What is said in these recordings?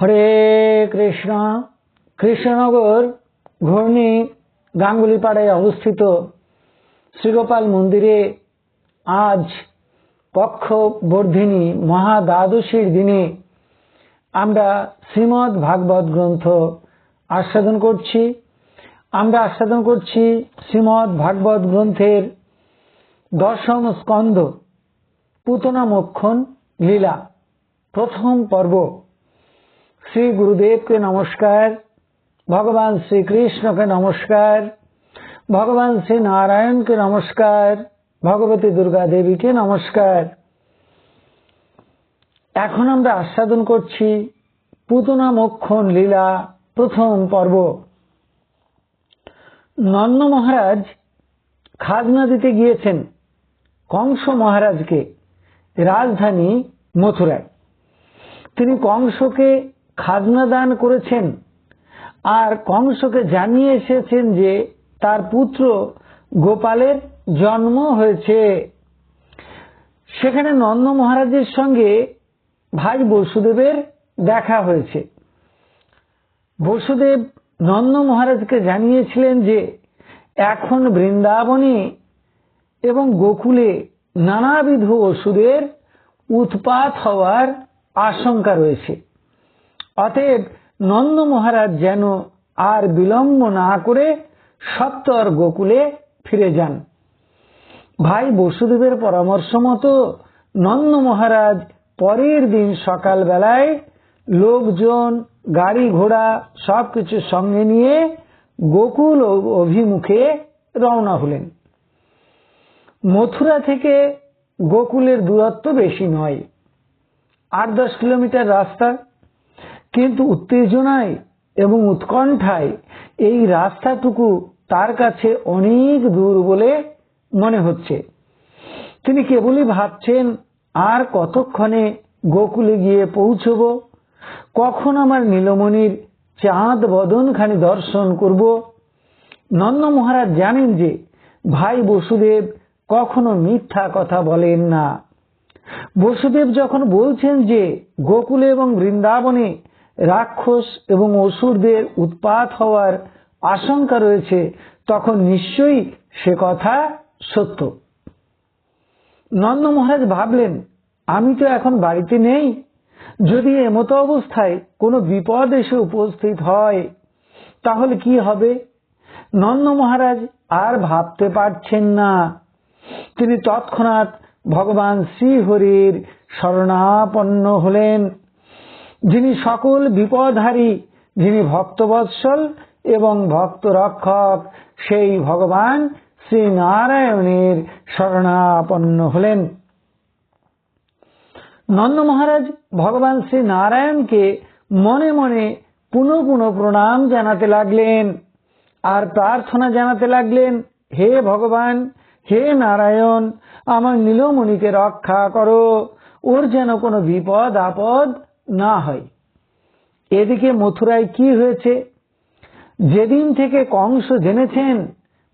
হরে কৃষ্ণ। কৃষ্ণনগর ঘূর্ণি গাঙ্গুলিপাড়ায় অবস্থিত শ্রীগোপাল মন্দিরে আজ পক্ষ বর্ধিনী মহা দ্বাদশীর দিনে আমরা শ্রীমদ ভাগবত গ্রন্থ আস্বাদন করছি। আমরা আস্বাদন করছি শ্রীমদ ভাগবত গ্রন্থের দশম স্কন্ধ পুতনা মক্ষণ লীলা, প্রথম পর্ব। শ্রী গুরুদেবকে নমস্কার, ভগবান শ্রীকৃষ্ণকে নমস্কার, ভগবান শ্রী নারায়ণকে নমস্কার, ভগবতী দুর্গা দেবীকে নমস্কার। এখন আমরা আস্বাদন করছি পুতনা মক্ষণ লীলা প্রথম পর্ব। নন্ন মহারাজ খাজনা দিতে গিয়েছেন কংস মহারাজকে, রাজধানী মথুরায়। তিনি কংসকে খাজনা দান করেছেন। আর কংসকে জানিয়ে এসেছেন যে তার পুত্র গোপালের জন্ম হয়েছে। সেখানে নন্দ মহারাজের সঙ্গে ভাই বসুদেবের দেখা হয়েছে। বসুদেব নন্দ মহারাজকে জানিয়েছিলেন যে এখন বৃন্দাবনে এবং গোকুলে নানাবিধ ওষুধের উৎপাত হওয়ার আশঙ্কা রয়েছে। অতএব নন্দ মহারাজ যেন আর বিলম্ব না করে সত্তর গোকুলে ফিরে যান। ভাই বসুদেবের পরামর্শ মতো নন্দ মহারাজ পরের দিন সকাল বেলায় লোকজন, গাড়ি ঘোড়া সবকিছু সঙ্গে নিয়ে গোকুল অভিমুখে রওনা হলেন। মথুরা থেকে গোকুলের দূরত্ব বেশি নয়। আট দশ কিলোমিটার রাস্তা। কিন্তু উত্তেজনায় এবং উৎকণ্ঠায় এই রাস্তাটুকু তার কাছে অনেক দূর বলে মনে হচ্ছে। তিনি কেবলই ভাবছেন, আর কতক্ষণে গোকুলে গিয়ে পৌঁছব? কখন আমার নীলমণির চাঁদ বদনখানি দর্শন করব? নন্দ মহারাজ জানেন যে ভাই বসুদেব কখনো মিথ্যা কথা বলেন না। বসুদেব যখন বলছেন যে গোকুলে এবং বৃন্দাবনে রাক্ষস এবং অসুরদের উৎপাত হওয়ার আশঙ্কা রয়েছে, তখন নিশ্চয়ই সে কথা সত্য। নন্দ মহারাজ ভাবলেন, আমি তো এখন বাড়িতে নেই। যদি এমতো অবস্থায় কোনো বিপদ এসে উপস্থিত হয়, তাহলে কি হবে? নন্দ মহারাজ আর ভাবতে পারছেন না। তিনি তৎক্ষণাৎ ভগবান শ্রীহরির শরণাপন্ন হলেন। যিনি সকল বিপদহারী, যিনি ভক্তবৎসল এবং ভক্ত রক্ষক সেই ভগবান শ্রী নারায়ণের শরণাপন্ন হলেন। নন্দ মহারাজ ভগবান শ্রী নারায়ণকে মনে মনে পুনঃ পুনঃ প্রণাম জানাতে লাগলেন আর প্রার্থনা জানাতে লাগলেন, হে ভগবান, হে নারায়ণ, আমার নীলমণিকে রক্ষা করো। ওর যেন কোনো বিপদ, আপদ না হয়। এদিকে মথুরায় কি হয়েছে? যেদিন থেকে কংস জেনেছেন,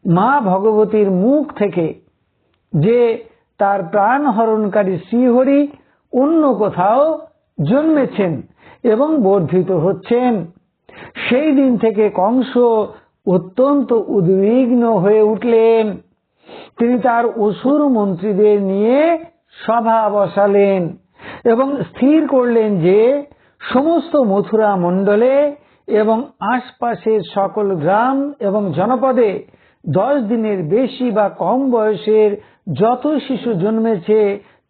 মা ভগবতীর মুখ থেকে যে তার প্রাণ হরণকারী শ্রীহরি অন্য কোথাও জন্মেছেন এবং বর্ধিত হচ্ছেন, সেই দিন থেকে কংস অত্যন্ত উদ্বিগ্ন হয়ে উঠলেন। তিনি তার অসুর মন্ত্রীদের নিয়ে সভা বসালেন। এবং স্থির করলেন যে সমস্ত মথুরা মণ্ডলে এবং আশপাশের সকল গ্রাম এবং জনপদে দশ দিনের বেশি বা কম বয়সের যত শিশু জন্মেছে,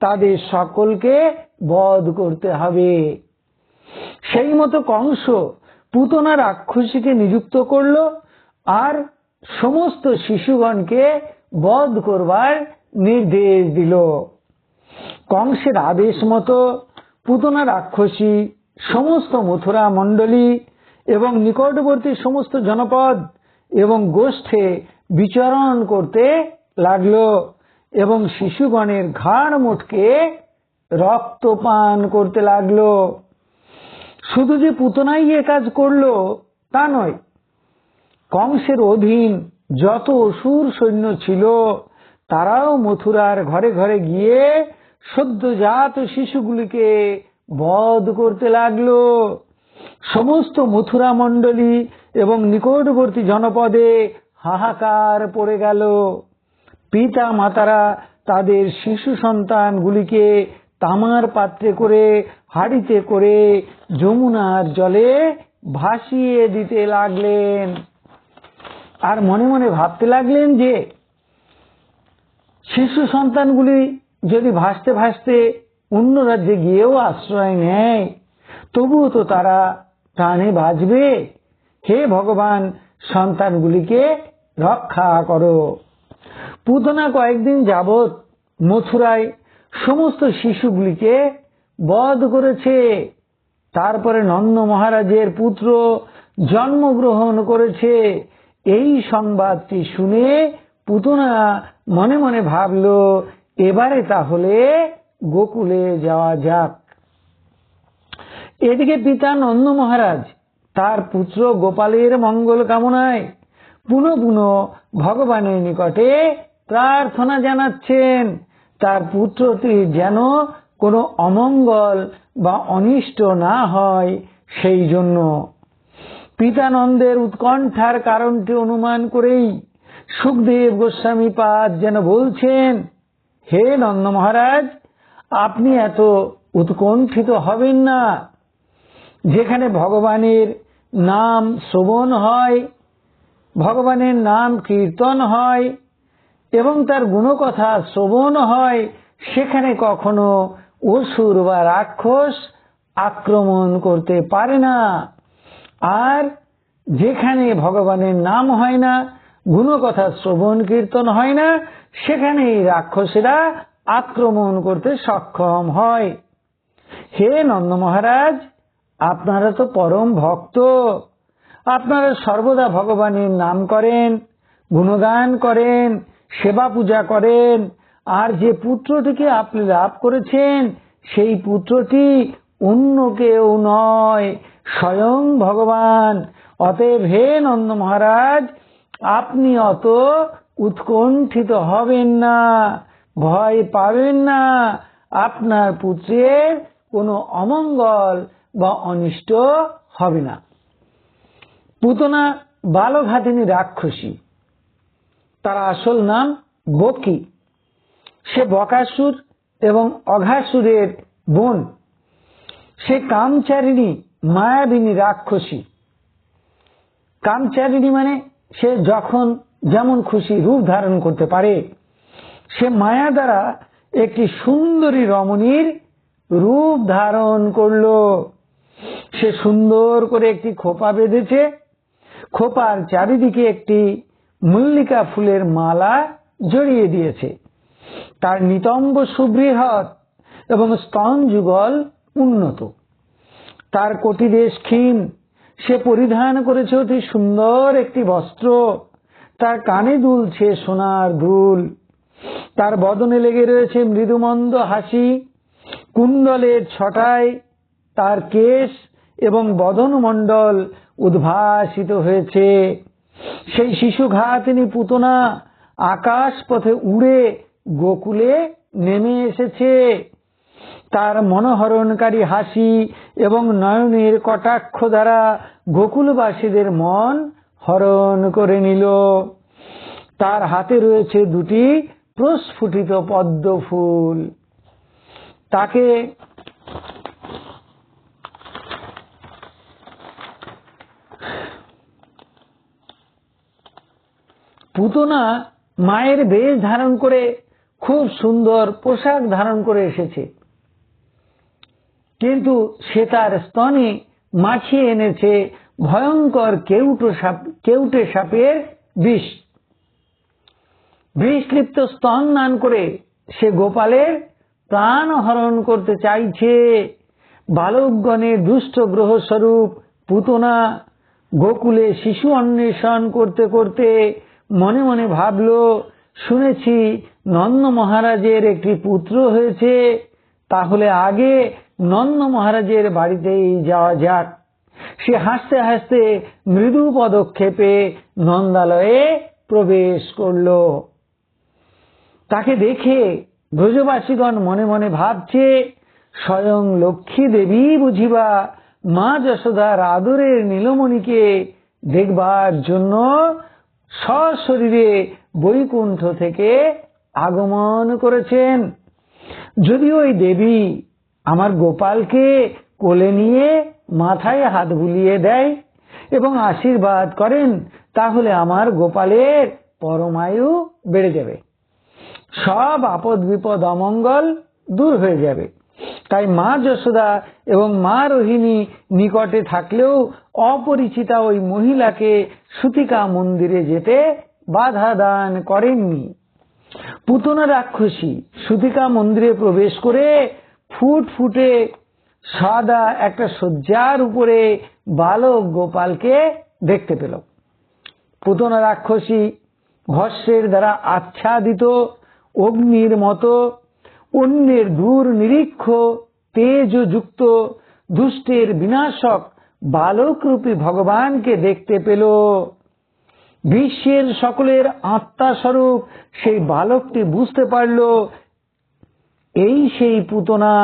তাদের সকলকে বধ করতে হবে। সেই মতো কংস পুতনা রাক্ষসীকে নিযুক্ত করল আর সমস্ত শিশুগণকে বধ করবার নির্দেশ দিল। কংসের আদেশ মতো পুতনা রাক্ষসী, সমস্ত মথুরা মণ্ডলী এবং নিকটবর্তী সমস্ত জনপদ এবং গোষ্ঠে বিচরণ করতে লাগল এবং শিশুগণের ঘাড় মুটকে রক্তপান করতে লাগল। শুধু যে পুতনাই এ কাজ করল, তা নয়, কংসের অধীন যত অসুর সৈন্য ছিল, তারাও মথুরার ঘরে ঘরে গিয়ে সদ্যজাত শিশুগুলিকে বধ করতে লাগল। সমস্ত মথুরা মণ্ডলী এবং নিকটবর্তী জনপদে হাহাকার পড়ে গেল। পিতা মাতারা তাদের শিশু সন্তানগুলিকে তামার পাত্রে করে, হাড়িতে করে যমুনার জলে ভাসিয়ে দিতে লাগলেন। আর মনে মনে ভাবতে লাগলেন যে, শিশু সন্তানগুলি যদি ভাসতে ভাসতে অন্য রাজ্যে গিয়েও আশ্রয় নেয়, তবুও তো তারা প্রাণে বাঁচবে। হে ভগবান, সন্তানগুলিকে রক্ষা করো। পুতনা কয়েকদিন যাবৎ মথুরায় সমস্ত শিশুগুলিকে বধ করেছে। তারপরে নন্দ মহারাজের পুত্র জন্মগ্রহণ করেছে। এই সংবাদটি শুনে পুতনা মনে মনে ভাবল এবারে তাহলে গোকুলে যাওয়া যাক। এদিকে পিতা নন্দ মহারাজ, তার পুত্র গোপালের মঙ্গল কামনায় পুনঃ পুনঃ ভগবানের নিকটে প্রার্থনা জানাচ্ছেন। তার পুত্রটি যেন কোনো অমঙ্গল বা অনিষ্ট না হয় সেই জন্য। পিতানন্দের উৎকণ্ঠার কারণটি অনুমান করেই সুখদেব গোস্বামী পাদ যেন বলছেন হে নন্দ মহারাজ আপনি এত উৎকণ্ঠিত হবেন না। যেখানে ভগবানের নাম শ্রবণ হয়, ভগবানের নাম কীর্তন হয় এবং তার গুণকথা শ্রবণ হয়, সেখানে কখনো অসুর বা রাক্ষস আক্রমণ করতে পারে না। আর যেখানে ভগবানের নাম হয় না, গুণকথা শ্রবণ কীর্তন হয় না সেখানে রাক্ষসেরা আক্রমণ করতে সক্ষম হয়। হে নন্দ মহারাজ, আপনারা তো পরম ভক্ত। আপনারা সর্বদা ভগবানের নাম করেন, গুণগান করেন, সেবা পূজা করেন। আর যে পুত্রটিকে আপনি লাভ করেছেন, সেই পুত্রটি অন্য কেউ নয়, স্বয়ং ভগবান। অতএব হে নন্দ মহারাজ, আপনি অত উৎকণ্ঠিত হবেন না, ভয় পাবেন না। আপনার পুত্রের কোনো অমঙ্গল বা অনিষ্ট হবে না। পুতনা বালঘাতিনী রাক্ষসী, তার আসল নাম বকি। সে বকাসুর এবং অঘাসুরের বোন। সে কামচারিণী, মায়াবিনী রাক্ষসী। কামচারিণী মানে সে যখন যেমন খুশি রূপ ধারণ করতে পারে, সে মায়া দ্বারা একটি সুন্দরী রমণীর রূপ ধারণ করল। সে সুন্দর করে একটি খোপা বেঁধেছে। খোপার চারিদিকে একটি মল্লিকা ফুলের মালা জড়িয়ে দিয়েছে। তার নিতম্ব সুবৃহৎ এবং স্তন যুগল উন্নত। তার কটিদেশ ক্ষীণ। সে পরিধান করেছে অতি সুন্দর একটি বস্ত্র। তার কানে দুলছে সোনার দুল তার বদনে লেগে রয়েছে মৃদুমন্দ হাসি। কুণ্ডলের ছটায় তার কেশ এবং বদন মণ্ডল উদ্ভাসিত হয়েছে। সেই শিশু ঘাতিনী পুতনা আকাশ পথে উড়ে গোকুলে নেমে এসেছে। তার মনোহরণকারী হাসি এবং নয়নের কটাক্ষ দ্বারা গোকুলবাসীদের মন হরণ করে নিল। তার হাতে রয়েছে দুটি প্রস্ফুটিত পদ্ম ফুল। তাকে পুতনা মায়ের বেশ ধারণ করে, খুব সুন্দর পোশাক ধারণ করে এসেছে। কিন্তু সে তার স্তনে মাছিয়ে এনেছে ভয়ঙ্কর কেউটো সাপ, কেউটে সাপের বিষ। বিষলিপ্ত স্তন দান করে সে গোপালের প্রাণ হরণ করতে চাইছে। বালকগণের দুষ্ট গ্রহ স্বরূপ পুতনা গোকুলে শিশু অন্বেষণ করতে করতে মনে মনে ভাবল, শুনেছি নন্দ মহারাজের একটি পুত্র হয়েছে। তাহলে আগে নন্দ মহারাজের বাড়িতেই যাওয়া যাক। সে হাসতে হাসতে মৃদু পদক্ষেপে নন্দালয়ে প্রবেশ করল। তাকে দেখে ব্রজবাসীগণ মনে মনে ভাবছে, স্বয়ং লক্ষ্মী দেবী বুঝিবা মা যশোদার আদরের নীলমণিকে দেখবার জন্য সশরীরে বৈকুণ্ঠ থেকে আগমন করেছেন। যদিও ওই দেবী আমার গোপালকে কোলে নিয়ে মাথায় হাত বুলিয়ে দেয় এবং আশীর্বাদ করেন, তাহলে আমার গোপালের পরমায়ু বেড়ে যাবে। সব আপদ বিপদ অমঙ্গল দূর হয়ে যাবে। তাই মা যশোদা এবং মা রোহিণী নিকটে থাকলেও অপরিচিতা ওই মহিলাকে সুতিকা মন্দিরে যেতে বাধা দান করেননি। পুতনা রাক্ষসী সুতিকা মন্দিরে প্রবেশ করে ফুট ফুটে সাদা একটা শয্যার উপরে বালক গোপালকে দেখতে পেল। পুতনা রাক্ষসী ভস্যের দ্বারা আচ্ছাদিত অগ্নির মতো অন্যের দূর নিরীক্ষ, তেজযুক্ত, দুষ্টের বিনাশক বালকরূপী ভগবানকে দেখতে পেল। বিশ্বের সকলের আত্মা স্বরূপ সেই বালকটি বুঝতে পারল, এই সেই পুতনা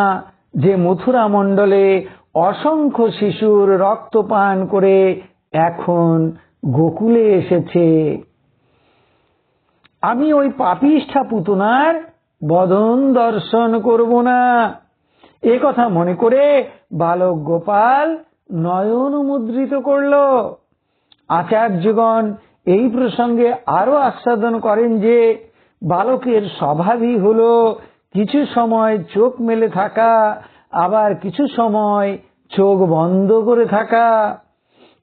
যে মথুরা মণ্ডলে অসংখ্য শিশুর রক্তপান করে এখন গোকুলে এসেছে। আমি ওই পাপিষ্ঠা পুতনার বদন দর্শন করব না। এ কথা মনে করে বালক গোপাল নয়ন মুদ্রিত করল। আচার্যগণ এই প্রসঙ্গে আরও আস্বাদন করেন যে, বালকের স্বভাবই হল কিছু সময় চোখ মেলে থাকা, আবার কিছু সময় চোখ বন্ধ করে থাকা।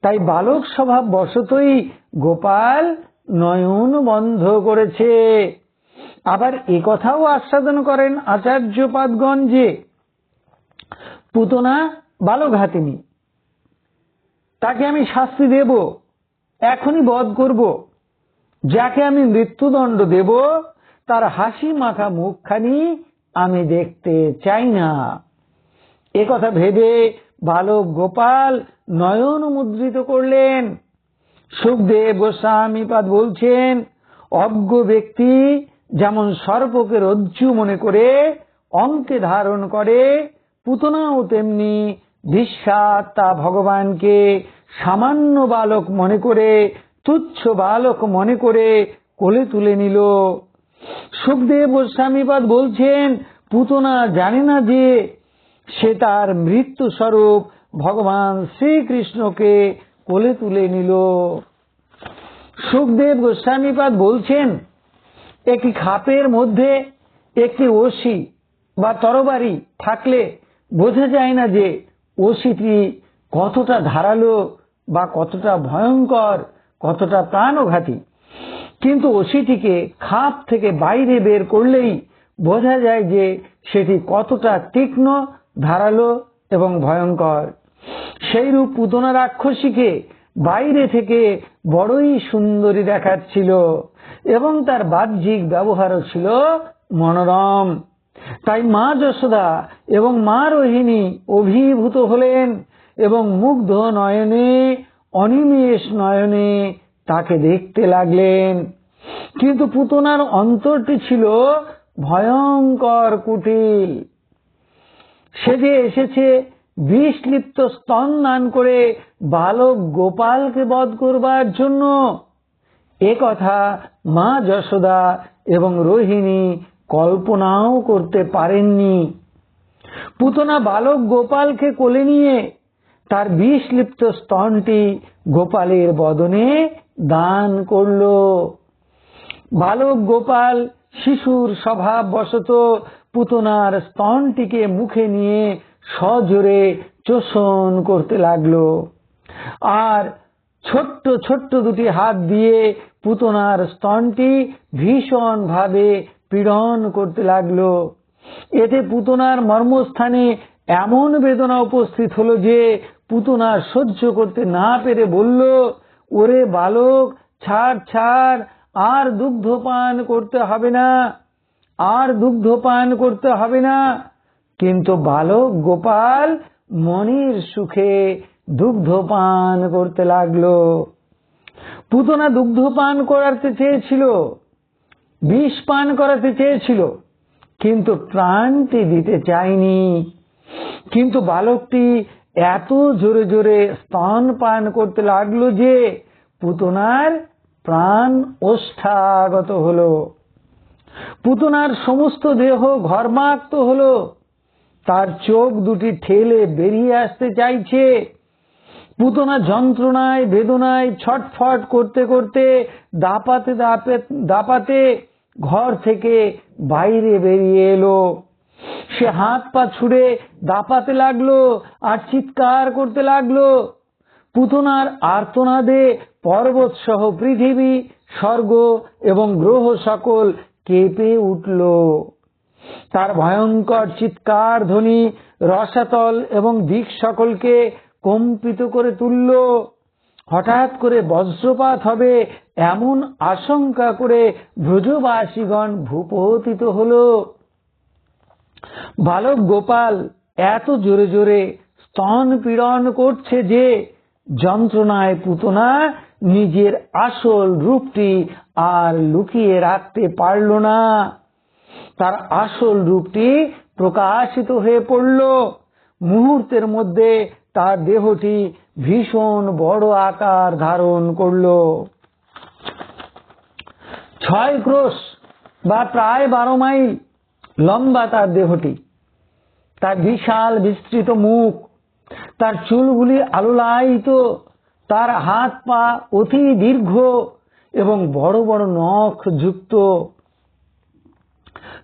তাই বালক স্বভাব বশতই গোপাল নয়ন বন্ধ করেছে। আবার এ কথাও আস্বাদন করেন আচার্যপাদগণ যে, পুতনা বালক হাতিনি তাকে আমি শাস্তি দেব, এখনই বধ করব, যাকে আমি মৃত্যুদণ্ড দেব তার হাসি মাখা মুখখানি আমি দেখতে চাই না। এ কথা ভেবে বালক গোপাল নয়ন মুদ্রিত করলেন। সুখদেব গোস্বামীপাদ বলছেন, অজ্ঞ ব্যক্তি যেমন সর্পকে রজ্জু মনে করে অঙ্কে ধারণ করে, পুতনাও তেমনি বিশ্বাত্মা ভগবানকে সামান্য বালক মনে করে, তুচ্ছ বালক মনে করে কোলে তুলে নিল। সুখদেব গোস্বামীপাদ বলছেন, পুতনা জানে না যে সে তার মৃত্যু স্বরূপ ভগবান শ্রীকৃষ্ণকে কোলে তুলে নিল। সুখদেব গোস্বামীপাদ বলছেন, একটি খাপের মধ্যে একটি ওসি বা তরবারি থাকলে বোঝা যায় না যে ওসিটি কতটা ধারালো বা কতটা ভয়ঙ্কর, কতটা প্রাণঘাতী। কিন্তু ওসিটিকে খাপ থেকে বাইরে বের করলেই বোঝা যায় যে সেটি কতটা তীক্ষ্ণ, ধারালো এবং ভয়ঙ্কর। সেইরূপ পুতনা রাক্ষসীকে বাইরে থেকে বড়ই সুন্দরী দেখাচ্ছিল এবং তার বাহ্যিক ব্যবহারও ছিল মনোরম। তাই মা যশোদা এবং মা রোহিণী অভিভূত হলেন এবং মুগ্ধ নয়নে, অনিমেষ নয়নে তাকে দেখতে লাগলেন। কিন্তু পুতনার অন্তরটি ছিল ভয়ঙ্কর কুটিল। সে যে এসেছে, বিষ লিপ্ত স্তন দান করে বালক গোপালকে বধ করবার জন্য। এ কথা মা যশোদা এবং রোহিণী কল্পনাও করতে পারেননি। পুতনা বালক গোপালকে কোলে নিয়ে তার বিষ লিপ্ত স্তনটি গোপালের বদনে দান করল। বালক গোপাল শিশুর স্বভাব বশত পুতনার স্তনটিকে মুখে নিয়ে সজোরে চোষণ করতে লাগল। আর ছোট্ট ছোট্ট দুটি হাত দিয়ে পুতনার স্তনটি ভীষণ ভাবে পীড়ন করতে লাগল। এতে পুতনার মর্মস্থানে এমন বেদনা উপস্থিত হলো যে পুতনা সহ্য করতে না পেরে বলল, ওরে বালক, ছাড় ছাড়, আর দুগ্ধ পান করতে হবে না, আর দুগ্ধ পান করতে হবে না। কিন্তু বালক গোপাল মনির সুখে দুগ্ধ পান করতে লাগল। পুতনা দুগ্ধ পান করাতে চেয়েছিল, বিষ পান করাতে চেয়েছিল, কিন্তু প্রাণটি দিতে চায়নি। কিন্তু বালকটি এত জোরে জোরে স্তন পান করতে লাগল যে পুতনার প্রাণ ওষ্ঠাগত হলো। পুতনার সমস্ত দেহ ঘর্মাক্ত হলো। তার চোখ দুটি ঠেলে বেরিয়ে আসতে চাইছে। পুতনা যন্ত্রণায়, বেদনায় ছটফট করতে করতে দাপাতে দাপাতে ঘর থেকে বাইরে বেরিয়ে এলো। সে হাত পা ছুড়ে দাপাতে লাগল আর চিৎকার করতে লাগল। পুতনার আর্তনাদে পর্বত সহ পৃথিবী, স্বর্গ এবং গ্রহ সকল কেঁপে উঠল। তার ভয়ঙ্কর চিৎকার ধ্বনি রসাতল এবং দিক সকলকে কম্পিত করে তুলল। হঠাৎ করে বজ্রপাত হবে এমন আশঙ্কা করে ব্রজবাসীগণ ভূপতিত হল। বালক গোপাল এত জোরে জোরে স্তন পীড়ন করছে যে যন্ত্রণায় পুতনা নিজের আসল রূপটি আর লুকিয়ে রাখতে পারল না। তার আসল রূপটি প্রকাশিত হয়ে পড়ল। মুহূর্তের মধ্যে তার দেহটি ভীষণ বড় আকার ধারণ করল। ছয় ক্রোশ বা প্রায় বারো মাইল লম্বা তার দেহটি। তার বিশাল বিস্তৃত মুখ, তার চুলগুলি আলোলায়িত, তার হাত পা অতি দীর্ঘ এবং বড় বড় নখ যুক্ত।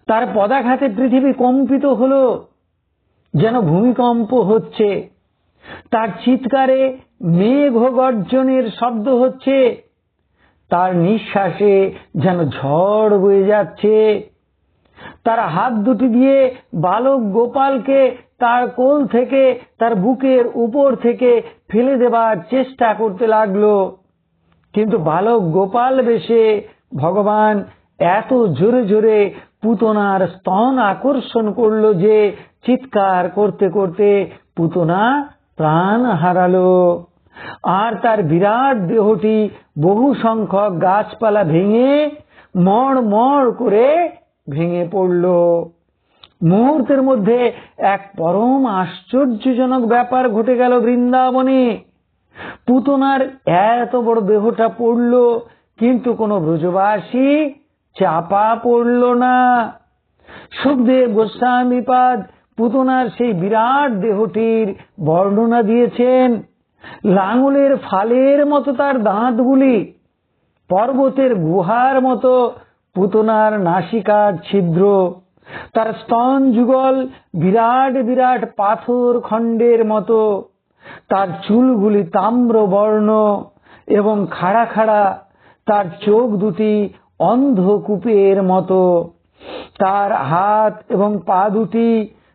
তার পদাঘাতে পৃথিবী কম্পিত হল, যেন ভূমিকম্প হচ্ছে। তার চিৎকারে মেঘ গর্জনের শব্দ হচ্ছে। তার নিঃশ্বাসে যেন ঝড় বয়ে যাচ্ছে। তার হাত দুটি দিয়ে বালক গোপালকে তার কোল থেকে, তার বুকের উপর থেকে ফেলে দেবার চেষ্টা করতে লাগল। কিন্তু বালক গোপাল বেশে ভগবান এত জোরে জোরে পুতনার স্তন আকর্ষণ করল যে চিৎকার করতে করতে পুতনা প্রাণ হারালো। আর তার বিরাট দেহটি বহু সংখ্যক গাছপালা ভেঙে মড় মড় করে ভেঙে পড়ল। মুহূর্তের মধ্যে এক পরম আশ্চর্যজনক ব্যাপার ঘটে গেল বৃন্দাবনে। পুতনার এত বড় দেহটা পড়ল, কিন্তু কোন ব্রজবাসী চাপা পড়ল না। সুখদেব গোস্বামীপাদ পুতনার সেই বিরাট দেহটির বর্ণনা দিয়েছেন। লাঙলের ফালের মতো তার দাঁতগুলি, পর্বতের গুহার মতো পুতনার নাসিকার ছিদ্র। তার স্তন যুগল বিরাট বিরাট পাথর খণ্ডের মতো। তার চুলগুলি তাম্র বর্ণ এবং খাড়া খাড়া। তার চোখ দুটি অন্ধকূপের মতো। তার হাত এবং পা দুটি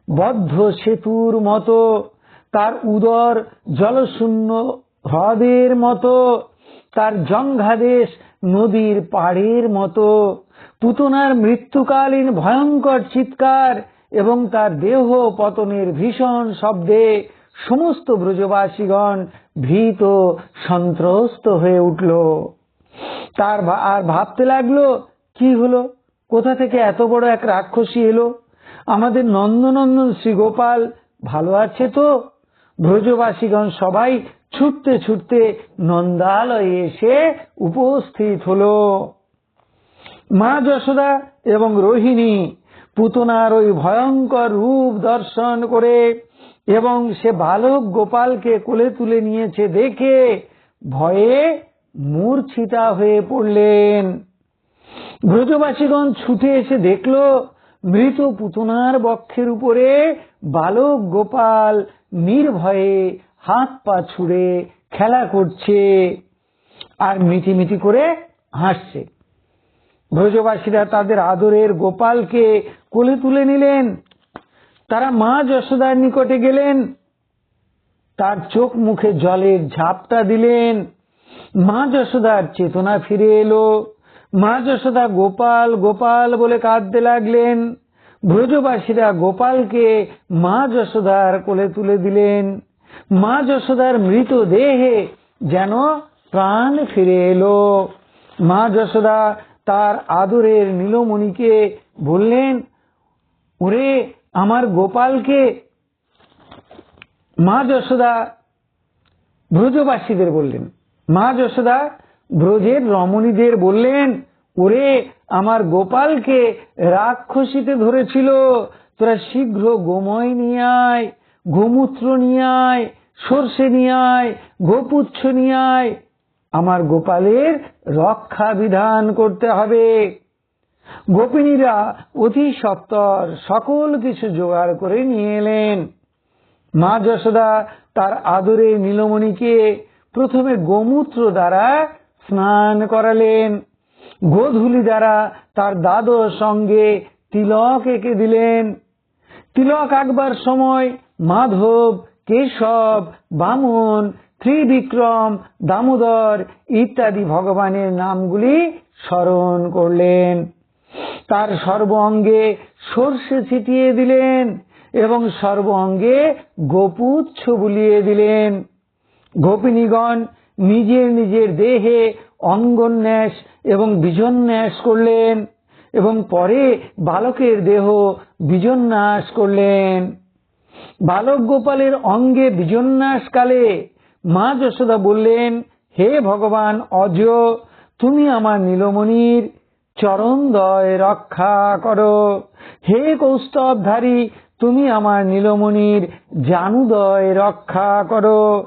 বদ্ধ সেতুর মতো। তার উদর জলশূন্য হ্রদের মতো। তার জঙ্ঘাদেশ নদীর পাড়ের মতো। পুতনার মৃত্যুকালীন ভয়ঙ্কর চিৎকার এবং তার দেহ পতনের ভীষণ শব্দে সমস্ত ব্রজবাসীগণ ভীত, সন্ত্রস্ত হয়ে উঠল। তার আর ভাবতে লাগল, কি হলো? কোথা থেকে এত বড় এক রাক্ষসী এলো? আমাদের নন্দনন্দন শ্রী গোপাল ভালো আছে তো? ব্রজবাসীগণ সবাই ছুটতে ছুটতে নন্দালয়ে এসে উপস্থিত হল। মা যশোদা এবং রোহিণী পুতনার ওই ভয়ঙ্কর রূপ দর্শন করে এবং সে বালক গোপালকে কোলে তুলে নিয়েছে দেখে ভয়ে মূর্ছিতা হয়ে পড়লেন। ব্রজবাসীগণ ছুটে এসে দেখল, মৃত পুতনার বক্ষের উপরে বালক গোপাল নির্ভয়ে হাত পা ছুড়ে খেলা করছে আর মিটিমিটি করে হাসছে। ব্রজবাসীরা তাদের আদরের গোপালকে কোলে তুলে নিলেন। তারা মা যশোদার নিকটে গেলেন। তার চোখ মুখে জলের ঝাপটা দিলেন। মা যশোদার চেতনা ফিরে এলো। মা যশোদা গোপাল গোপাল বলে কাঁদতে লাগলেন। ব্রজবাসীরা গোপালকে মা যশোদার কোলে তুলে দিলেন। মা যশোদার মৃত দেহে যেন প্রাণ ফিরে এলো। মা যশোদা তার আদরের নীলমণিকে বললেন, ওরে আমার গোপালকে, মা যশোদা ব্রজবাসীদের বললেন। মা যশোদা ব্রজের রমণীদের বললেন, ওরে আমার গোপালকে রাক্ষসীতে ধরেছিল, তোরা শীঘ্র গোময় নিয়ে আয়, গোমূত্র নিয়ে আয়, সর্ষে নিয়ে আয়, গোপুচ্ছ নিয়ে আয় আমার গোপালের রক্ষা বিধান করতে হবে। গোপিনীরা অতি সত্তর সকল কিছু জোগাড় করে নিয়ে এলেন। মা যশোদা তার আদরে নীলমণিকে প্রথমে গোমূত্র দ্বারা স্নান করালেন। গোধূলি দ্বারা তার দাদর সঙ্গে তিলক এঁকে দিলেন। তিলক আঁকবার সময় মাধব, কেশব, বামন ত্রিবিক্রম, দামোদর ইত্যাদি ভগবানের নামগুলি স্মরণ করলেন। তার সর্ব অঙ্গে সর্ষে ছিটিয়ে দিলেন এবং সর্ব অঙ্গে গোপুচ্ছ বুলিয়ে দিলেন। গোপিনীগণ নিজের নিজের দেহে অঙ্গন্যাস এবং বিজন্যাস করলেন এবং পরে বালকের দেহ বিজন্যাস করলেন। বালক গোপালের অঙ্গে বিজন্যাস কালে মা যশোদা বললেন, হে ভগবান, অজ, তুমি আমার নীলমণির চরণদয় রক্ষা করো। হে কৌস্তবধারী, তুমি আমার নীলমণির জানুদয় রক্ষা করো।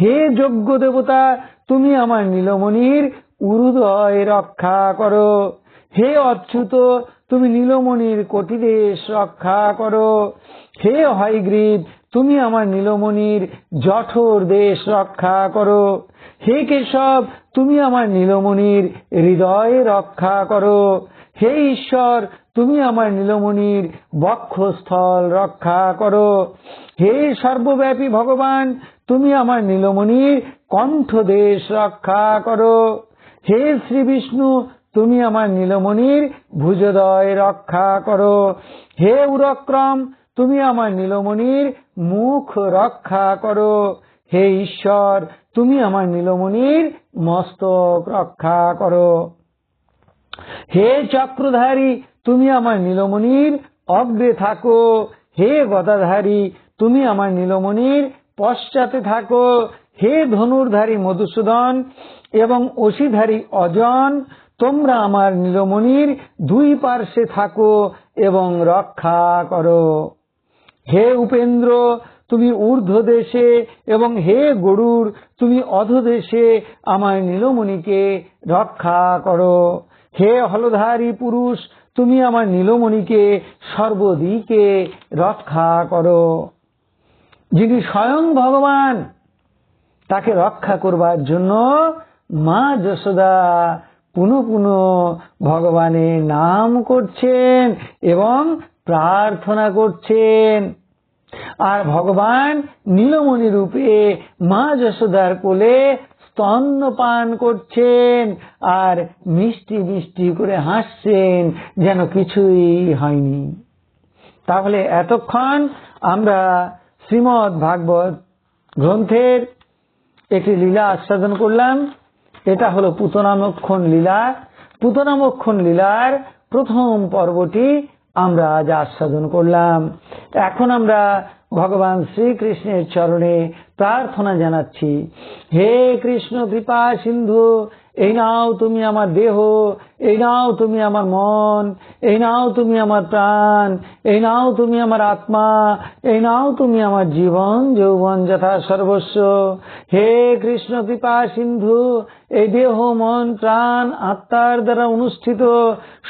হে যোগ্য দেবতা তুমি আমার নীলমণির উরুদয় রক্ষা করো। হে অচ্যুত, তুমি নীলমণির কোটিদেশ রক্ষা করো। হে হয়গ্রীব তুমি আমার নীলমণির জঠর দেশ রক্ষা করো। হে কেশব, তুমি আমার নীলমণির হৃদয় রক্ষা করো। হে ঈশ্বর, তুমি আমার নীলমণির বক্ষস্থল রক্ষা করো। হে সর্বব্যাপী ভগবান, তুমি আমার নীলমণির কণ্ঠদেশ রক্ষা করো। হে শ্রী বিষ্ণু, তুমি আমার নীলমণির ভুজদয় রক্ষা করো। হে উরক্রম, তুমি আমার নীলমণির মুখ রক্ষা করো। হে ঈশ্বর, তুমি আমার নীলমণির মস্তক রক্ষা করো। হে চক্রধারী, তুমি আমার নীলমণির অগ্রে থাকো। হে গদাধারী, তুমি আমার নীলমণির পশ্চাতে থাকো। হে ধনুর্ধারী মধুসূদন এবং অসিধারী অজন, তোমরা আমার নীলমণির দুই পার্শ্বে থাকো এবং রক্ষা করো। হে উপেন্দ্র, তুমি ঊর্ধ্ব দেশে এবং হে গরুর তুমি অধদেশে আমার নীলমণিকে রক্ষা করো। হে হলধারী পুরুষ, তুমি আমার নীলমণিকে সর্বদিকে রক্ষা করো। যিনি স্বয়ং ভগবান, তাকে রক্ষা করবার জন্য মা যশোদা পুনঃ পুনঃ ভগবানের নাম করছেন এবং প্রার্থনা করছেন। আর ভগবান নীলমণি রূপে মা যশোদার কোলে স্তন্য পান করছেন আর মিষ্টি মিষ্টি করে হাসছেন যেন কিছুই হয়নি। তাহলে এতক্ষণ আমরা শ্রীমৎ ভাগবত গ্রন্থের একটি লীলা আস্বাদন করলাম। এটা হলো পুতনামক্ষণ লীলা। পুতনামক্ষণ লীলার প্রথম পর্বটি আমরা আজ আস্বাদন করলাম। এখন আমরা ভগবান শ্রীকৃষ্ণের চরণে প্রার্থনা জানাচ্ছি। হে কৃষ্ণ কৃপা সিন্ধু এই নাও তুমি আমার দেহ, এই নাও তুমি আমার মন, এই নাও তুমি আমার প্রাণ, এই নাও তুমি আমার আত্মা, এই নাও তুমি আমার জীবন, যৌবন যথা সর্বস্ব। হে কৃষ্ণ কৃপা সিন্ধু, এই দেহ, মন, প্রাণ, আত্মার দ্বারা অনুষ্ঠিত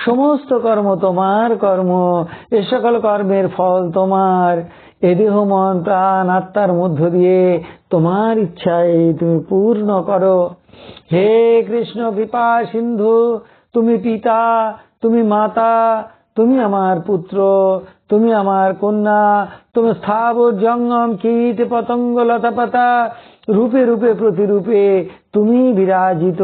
সমস্ত কর্ম তোমার কর্ম, এ সকল কর্মের ফল তোমার। এ দেহ মন প্রাণ আত্মার মধ্য দিয়ে তোমার ইচ্ছায় তুমি পূর্ণ করো। হে কৃষ্ণ, কৃপা, সিন্ধু, তুমি পিতা, তুমি মাতা, তুমি আমার পুত্র তুমি আমার কন্যা, তুমি স্থাবর জঙ্গম কীট পতঙ্গ লতা পাতা। রূপে রূপে, প্রতিরূপে তুমি বিরাজিত,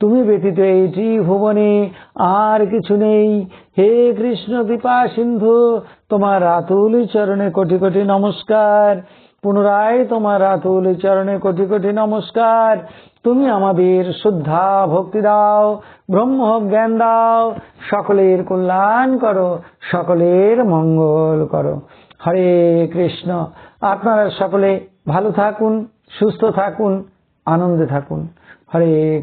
তুমি ব্যতীত এই ত্রিভুবনে আর কিছু নেই। হে কৃষ্ণ কৃপা সিন্ধু, তোমার রাতুল চরণে কোটি কোটি নমস্কার। পুনরায় তোমার রাতুল চরণে কোটি কোটি নমস্কার। তুমি আমাদের শ্রদ্ধা, ভক্তি দাও, ব্রহ্ম জ্ঞান দাও, সকলের কল্যাণ করো, সকলের মঙ্গল করো। হরে কৃষ্ণ। আপনারা সকলে ভালো থাকুন, সুস্থ থাকুন, আনন্দে থাকুন। হরে